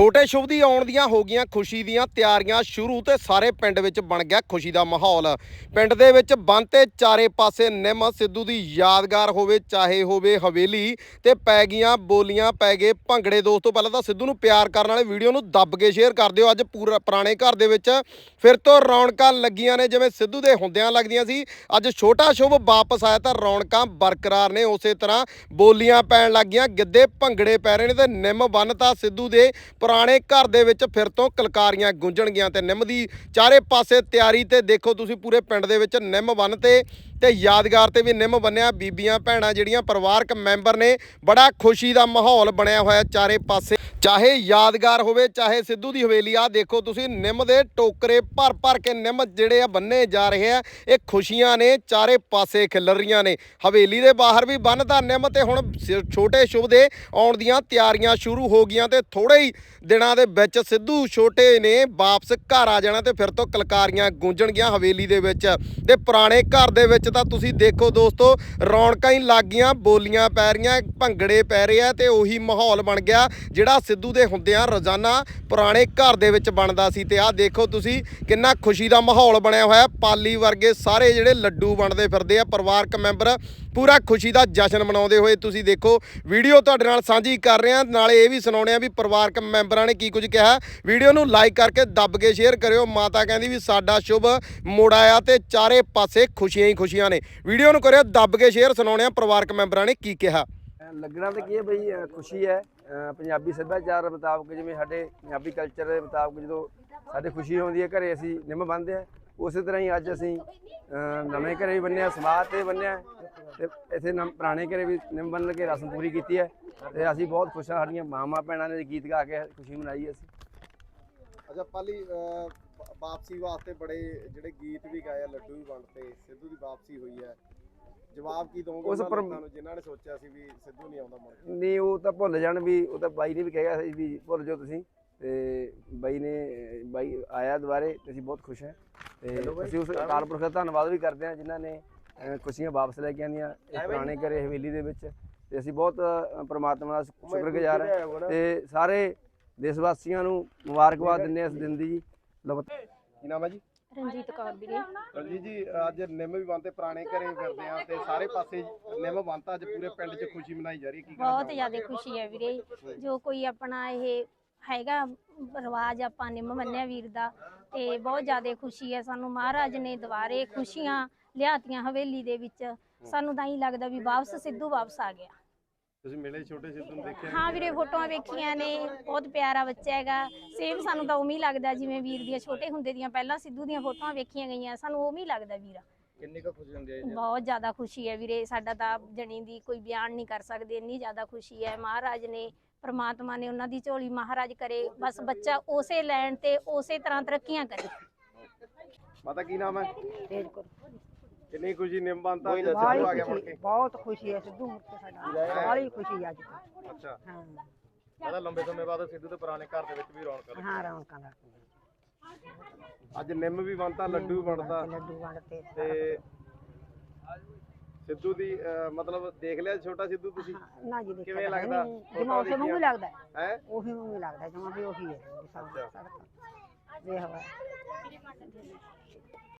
ਛੋਟੇ ਸ਼ੁਭ ਦੀ ਆਉਣ ਦੀਆਂ ਹੋ ਗਈਆਂ ਖੁਸ਼ੀ ਦੀਆਂ ਤਿਆਰੀਆਂ ਸ਼ੁਰੂ ਤੇ ਸਾਰੇ ਪਿੰਡ ਵਿੱਚ ਬਣ ਗਿਆ ਖੁਸ਼ੀ ਦਾ ਮਾਹੌਲ। ਪਿੰਡ ਦੇ ਵਿੱਚ ਬੰਨਤੇ ਚਾਰੇ ਪਾਸੇ ਨਿੰਮ ਸਿੱਧੂ ਦੀ ਯਾਦਗਾਰ ਹੋਵੇ, ਚਾਹੇ ਹੋਵੇ ਹਵੇਲੀ ਤੇ ਪੈ ਗਈਆਂ ਬੋਲੀਆਂ, ਪੈ ਗਏ ਭੰਗੜੇ। ਦੋਸਤੋ, ਪਹਿਲਾਂ ਤਾਂ ਸਿੱਧੂ ਨੂੰ ਪਿਆਰ ਕਰਨ ਵਾਲੇ ਵੀਡੀਓ ਨੂੰ ਦੱਬ ਕੇ ਸ਼ੇਅਰ ਕਰ ਦਿਓ। ਅੱਜ ਪੂਰਾ ਪੁਰਾਣੇ ਘਰ ਦੇ ਵਿੱਚ ਫਿਰ ਤੋਂ ਰੌਣਕਾਂ ਲੱਗੀਆਂ ਨੇ, ਜਿਵੇਂ ਸਿੱਧੂ ਦੇ ਹੁੰਦਿਆਂ ਲੱਗਦੀਆਂ ਸੀ। ਅੱਜ ਛੋਟਾ ਸ਼ੁਭ ਵਾਪਸ ਆਇਆ ਤਾਂ ਰੌਣਕਾਂ ਬਰਕਰਾਰ ਨੇ। ਉਸੇ ਤਰ੍ਹਾਂ ਬੋਲੀਆਂ ਪੈਣ ਲੱਗੀਆਂ ਗਿੱਧੇ ਭੰਗੜੇ ਪੈ ਰਹੇ ਨੇ ਤੇ ਨਿੰਮ ਬੰਨ ਤਾਂ ਸਿੱਧੂ ਦੇ ਪੁਰਾਣੇ ਘਰ ਦੇ ਵਿੱਚ ਫਿਰ ਤੋਂ ਕਲਕਾਰੀਆਂ ਗੂੰਜਣਗੀਆਂ ਤੇ ਨਿੰਮ ਦੀ ਚਾਰੇ ਪਾਸੇ ਤਿਆਰੀ ਤੇ ਦੇਖੋ ਤੁਸੀਂ ਪੂਰੇ ਪਿੰਡ ਦੇ ਵਿੱਚ ਨਿੰਮ ਬੰਨ ਤੇ ਤੇ ਯਾਦਗਾਰ ਤੇ ਵੀ ਨਿੰਮ ਬੰਨਿਆ ਬੀਬੀਆਂ, ਭੈਣਾਂ ਜਿਹੜੀਆਂ ਪਰਿਵਾਰਕ ਮੈਂਬਰ ਨੇ, ਬੜਾ ਖੁਸ਼ੀ ਦਾ ਮਾਹੌਲ ਬਣਿਆ ਹੋਇਆ ਚਾਰੇ ਪਾਸੇ। ਚਾਹੇ ਯਾਦਗਾਰ ਹੋਵੇ, ਚਾਹੇ ਸਿੱਧੂ ਦੀ ਹਵੇਲੀ ਆ ਦੇਖੋ ਤੁਸੀਂ, ਨਿੰਮ ਦੇ ਟੋਕਰੇ ਭਰ ਭਰ ਕੇ ਨਿੰਮ ਜਿਹੜੇ ਆ ਬੰਨੇ ਜਾ ਰਹੇ ਆ, ਇਹ ਖੁਸ਼ੀਆਂ ਨੇ, ਚਾਰੇ ਪਾਸੇ ਖਿਲਰ ਰਹੀਆਂ ਨੇ। ਹਵੇਲੀ ਦੇ ਬਾਹਰ ਵੀ ਬੰਨਦਾ ਨਿੰਮ ਤੇ ਹੁਣ ਸ- ਛੋਟੇ ਸ਼ੁਭ ਦੇ ਆਉਣ ਦੀਆਂ ਤਿਆਰੀਆਂ ਸ਼ੁਰੂ ਹੋ ਗਈਆਂ ਤੇ ਥੋੜੇ ਹੀ ਦਿਨਾਂ ਦੇ ਵਿੱਚ ਸਿੱਧੂ ਛੋਟੇ ਨੇ ਵਾਪਸ ਘਰ ਆ ਜਾਣਾ ਤੇ ਫਿਰ ਤੋਂ ਕਲਕਾਰੀਆਂ ਗੂੰਜਣਗੀਆਂ ਹਵੇਲੀ ਦੇ ਵਿੱਚ। ਤੇ ਪੁਰਾਣੇ ਘਰ ਦੇ ਵਿੱਚ ਤਾਂ ਤੁਸੀਂ ਦੇਖੋ ਦੋਸਤੋ, ਰੌਣਕਾਂ ਹੀ ਲੱਗ ਗਈਆਂ, ਬੋਲੀਆਂ ਪੈ ਰਹੀਆਂ, ਭੰਗੜੇ ਪੈ ਰਹੇ ਆ ਤੇ ਉਹੀ ਮਾਹੌਲ ਬਣ ਗਿਆ, ਜਿਹੜਾ ਸਿੱਧੂ ਦੇ ਹੁੰਦਿਆਂ ਰੋਜ਼ਾਨਾ ਪੁਰਾਣੇ ਘਰ ਦੇ ਵਿੱਚ ਬਣਦਾ ਸੀ ਤੇ ਆਹ ਦੇਖੋ ਤੁਸੀਂ ਕਿੰਨਾ ਖੁਸ਼ੀ ਦਾ ਮਾਹੌਲ ਬਣਿਆ ਹੋਇਆ ਪਾਲੀ ਵਰਗੇ ਸਾਰੇ ਜਿਹੜੇ ਲੱਡੂ ਬਣਦੇ ਫਿਰਦੇ ਆ, ਪਰਿਵਾਰਕ ਮੈਂਬਰ ਪੂਰਾ ਖੁਸ਼ੀ ਦਾ ਜਸ਼ਨ ਮਨਾਉਂਦੇ ਹੋਏ ਤੁਸੀਂ ਦੇਖੋ, ਵੀਡੀਓ ਤੁਹਾਡੇ ਨਾਲ ਸਾਂਝੀ ਕਰ ਰਹੇ ਹਾਂ। ਨਾਲੇ ਇਹ ਵੀ ਸੁਣਾਉਣੇ ਆ ਵੀ ਪਰਿਵਾਰਕ ਮੈਂਬਰਾਂ ਨੇ ਕੀ ਕੁਝ ਕਿਹਾ ਵੀਡੀਓ ਨੂੰ ਲਾਈਕ ਕਰਕੇ ਦੱਬ ਕੇ ਸ਼ੇਅਰ ਕਰਿਓ। ਮਾਤਾ ਕਹਿੰਦੀ ਵੀ ਸਾਡਾ ਸ਼ੁਭ ਮੋੜ ਆਇਆ ਤੇ ਚਾਰੇ ਪਾਸੇ ਖੁਸ਼ੀਆਂ ਹੀ ਖੁਸ਼ੀਆਂ ਨੇ। ਵੀਡੀਓ ਨੂੰ ਕਰਿਓ, ਦੱਬ ਕੇ ਸ਼ੇਅਰ ਸੁਣਾਉਣੇ ਆ ਪਰਿਵਾਰਕ ਮੈਂਬਰਾਂ ਨੇ ਕੀ ਕਿਹਾ। ਲੱਗਣਾ ਤਾਂ ਕੀ ਹੈ ਬਈ ਖੁਸ਼ੀ ਹੈ। ਪੰਜਾਬੀ ਸੱਭਿਆਚਾਰ ਮੁਤਾਬਕ ਜਿਵੇਂ ਸਾਡੇ ਪੰਜਾਬੀ ਕਲਚਰ ਦੇ ਮੁਤਾਬਕ ਜਦੋਂ ਸਾਡੇ ਖੁਸ਼ੀ ਹੁੰਦੀ ਹੈ, ਘਰੇ ਅਸੀਂ ਨਿੰਮ ਬੰਨਦੇ ਆ ਉਸੇ ਤਰ੍ਹਾਂ ਹੀ ਅੱਜ ਅਸੀਂ ਨਵੇਂ ਘਰੇ ਵੀ ਬੰਨਿਆ ਸਮਾਜ ਤੇ ਬੰਨਿਆ ਤੇ ਇੱਥੇ ਨਮ- ਪੁਰਾਣੇ ਘਰੇ ਵੀ ਨਿੰਮ ਬੰਨ੍ਹ ਕੇ ਰਸਮ ਪੂਰੀ ਕੀਤੀ ਹੈ। ਤੇ ਅਸੀਂ ਬਹੁਤ ਖੁਸ਼ ਹਾਂ, ਸਾਡੀਆਂ ਮਾਵਾਂ ਭੈਣਾਂ ਨੇ ਗੀਤ ਗਾ ਕੇ ਖੁਸ਼ੀ ਮਨਾਈ ਅਸੀਂ। ਅੱਛਾ, ਪਾਲੀ ਵਾਪਸੀ ਵਾਸਤੇ ਬੜੇ ਜਿਹੜੇ ਗੀਤ ਵੀ ਗਾਏ ਆ, ਲੱਡੂ ਵੀ ਵੰਡਤੇ, ਸਿੱਧੂ ਦੀ ਵਾਪਸੀ ਹੋਈ ਹੈ। ਜਵਾਬ ਕੀ ਦੋਗੇ ਉਸ ਪਰ- ਜਿਨ੍ਹਾਂ ਨੇ ਸੋਚਿਆ ਸੀ ਵੀ ਸਿੱਧੂ ਨਹੀਂ ਆਉਂਦਾ ਮੁੜ ਕੇ? ਨਹੀਂ ਉਹ ਤਾਂ ਭੁੱਲ ਜਾਣ ਵੀ ਉਹ ਤਾਂ ਬਾਈ ਨੇ ਵੀ ਕਿਹਾ ਸੀ ਵੀ ਭੁੱਲ ਜਾਓ ਤੁਸੀਂ। ਤੇ ਬਾਈ ਨੇ ਬਾਈ ਆਇਆ ਦੁਬਾਰੇ ਤੇ ਅਸੀਂ ਬਹੁਤ ਖੁਸ਼ ਹਾਂ। ਤੇ ਅਸੀਂ ਉਸ ਅਕਾਲ ਪੁਰਖ ਦਾ ਧੰਨਵਾਦ ਵੀ ਕਰਦੇ ਹਾਂ ਜਿਨ੍ਹਾਂ ਨੇ ਖੁਸ਼ੀਆਂ ਵਾਪਸ ਲੈ ਕੇ ਆਂਦੀਆਂ ਪੁਰਾਣੇ ਘਰੇ ਹਵੇਲੀ ਦੇ ਵਿੱਚ। ਤੇ ਅਸੀਂ ਬਹੁਤ ਪ੍ਰਮਾਤਮਾ ਦਾ ਸ਼ੁਕਰਗੁਜ਼ਾਰ ਹਾਂ। ਤੇ ਸਾਰੇ ਦੇਸ਼ ਵਾਸੀਆਂ ਨੂੰ ਮੁਬਾਰਕਬਾਦ ਦਿੰਦੇ ਹਾਂ ਇਸ ਦਿਨ ਦੀ ਜੀ। ਕੀ ਨਾਮ ਹੈ ਜੀ? ਰਣਜੀਤ ਕੌਰ ਵੀਰੇ। ਰਣਜੀਤ ਜੀ ਅੱਜ ਨਿੰਮ ਵੀ ਬੰਨਤੇ ਪੁਰਾਣੇ ਘਰੇ ਫਿਰਦੇ ਆ ਤੇ ਸਾਰੇ ਪਾਸੇ ਨਿੰਮ ਬੰਨਤਾ ਅੱਜ ਪੂਰੇ ਪਿੰਡ 'ਚ ਖੁਸ਼ੀ ਮਨਾਈ ਜਾ ਰਹੀ ਹੈ ਕੀ ਬਹੁਤ ਜ਼ਿਆਦਾ ਖੁਸ਼ੀ ਹੈ ਵੀਰੇ। ਜੋ ਕੋਈ ਆਪਣਾ ਇਹ ਹੈਗਾ ਰਿਵਾਜ ਆਪਾਂ ਨਿੰਮ ਮੰਨਿਆ ਵੀਰ ਦਾ ਤੇ ਬਹੁਤ ਜ਼ਿਆਦਾ ਖੁਸ਼ੀ ਹੈ ਸਾਨੂੰ। ਮਹਾਰਾਜ ਨੇ ਦੁਬਾਰੇ ਖੁਸ਼ੀਆਂ ਲਿਆਤੀਆਂ ਹਵੇਲੀ ਦੇ ਵਿੱਚ। ਸਾਨੂੰ ਤਾਂ ਹੀ ਲੱਗਦਾ ਵੀ ਵਾਪਸ ਸਿੱਧੂ ਵਾਪਸ ਆ ਗਿਆ। ਤੁਸੀਂ ਮਿਲੇ ਛੋਟੇ ਸਿੱਧੂ ਨੂੰ ਦੇਖਿਆ? ਹਾਂ ਵੀਰੇ ਫੋਟੋਆਂ ਵੇਖੀਆਂ ਨੇ। ਬਹੁਤ ਪਿਆਰਾ ਬੱਚਾ ਹੈਗਾ। ਸੇਮ ਸਾਨੂੰ ਤਾਂ ਉਵੇਂ ਹੀ ਲੱਗਦਾ ਜਿਵੇਂ ਵੀਰ ਦੀਆਂ ਛੋਟੇ ਹੁੰਦੇ ਦੀਆਂ ਪਹਿਲਾਂ ਸਿੱਧੂ ਦੀਆਂ ਫੋਟੋਆਂ ਵੇਖੀਆਂ ਗਈਆਂ ਸਾਨੂੰ ਉਵੇਂ ਹੀ ਲੱਗਦਾ ਵੀਰਾ। ਕਿੰਨੀ ਕੁ ਖੁਸ਼ੀ ਹੁੰਦੀ ਹੈ ਬਹੁਤ ਜ਼ਿਆਦਾ ਖੁਸ਼ੀ ਹੈ ਵੀਰੇ ਸਾਡਾ ਤਾਂ ਜਣੀ ਦੀ ਕੋਈ ਬਿਆਨ ਨਹੀਂ ਕਰ ਸਕਦੇ ਇੰਨੀ ਜ਼ਿਆਦਾ ਖੁਸ਼ੀ ਹੈ। ਮਹਾਰਾਜ ਨੇ ਪ੍ਰਮਾਤਮਾ ਨੇ ਉਹਨਾਂ ਦੀ ਝੋਲੀ ਮਹਾਰਾਜ ਕਰੇ ਬਸ ਬੱਚਾ ਉਸੇ ਲੈਣ ਤੇ ਉਸੇ ਤਰ੍ਹਾਂ ਤਰੱਕੀਆਂ ਕਰੇ। ਮਾਤਾ ਕੀ ਨਾਮ ਹੈ? ਕਿੰਨੀ ਖੁਸ਼ੀ ਨਿੰਮ ਬੰਨਤਾ ਅੱਜ ਸਿੱਧੂ ਆ ਗਿਆ ਮੁੜ ਕੇ। ਬਹੁਤ ਖੁਸ਼ੀ ਹੈ ਸਿੱਧੂ ਮੁਕਤ ਸਾਡਾ ਬੜੀ ਖੁਸ਼ੀ ਹੈ ਅੱਜ ਤਾਂ। ਅੱਛਾ। ਹਾਂ। ਮਾਤਾ ਲੰਬੇ ਸਮੇਂ ਬਾਅਦ ਸਿੱਧੂ ਦੇ ਪੁਰਾਣੇ ਘਰ ਦੇ ਵਿੱਚ ਵੀ ਰੌਣਕ ਲੱਗੀ। ਹਾਂ ਰੌਣਕਾਂ ਦਾ ਅੱਜ ਨਿੰਮ ਵੀ ਬੰਨਤਾ ਲੱਡੂ ਵੀ ਬਣਦਾ ਲੱਡੂ ਵੰਡਤੇ ਤੇ ਸਿੱਧੂ ਦੀ ਅਹ, ਮਤਲਬ ਦੇਖ ਲਿਆ ਛੋਟਾ ਸਿੱਧੂ ਤੁਸੀਂ ਨਾ ਜੀ ਦੇਖਿਆ ਕਿਵੇਂ ਤਾਂ ਲੱਗਦਾ? ਨਹੀਂ। ਜਿਵੇਂ ਉਸੇ ਵਾਂਗੂ ਦੇਖੀਆਂ। ਲੱਗਦਾ ਹੈ। ਹੈ ਉਹੀ ਵਾਂਗੂ ਲੱਗਦਾ ਜਮਾ ਵੀ ਉਹੀ ਹੈ ਸਭ ਸਭ ਇਹ ਹਵਾ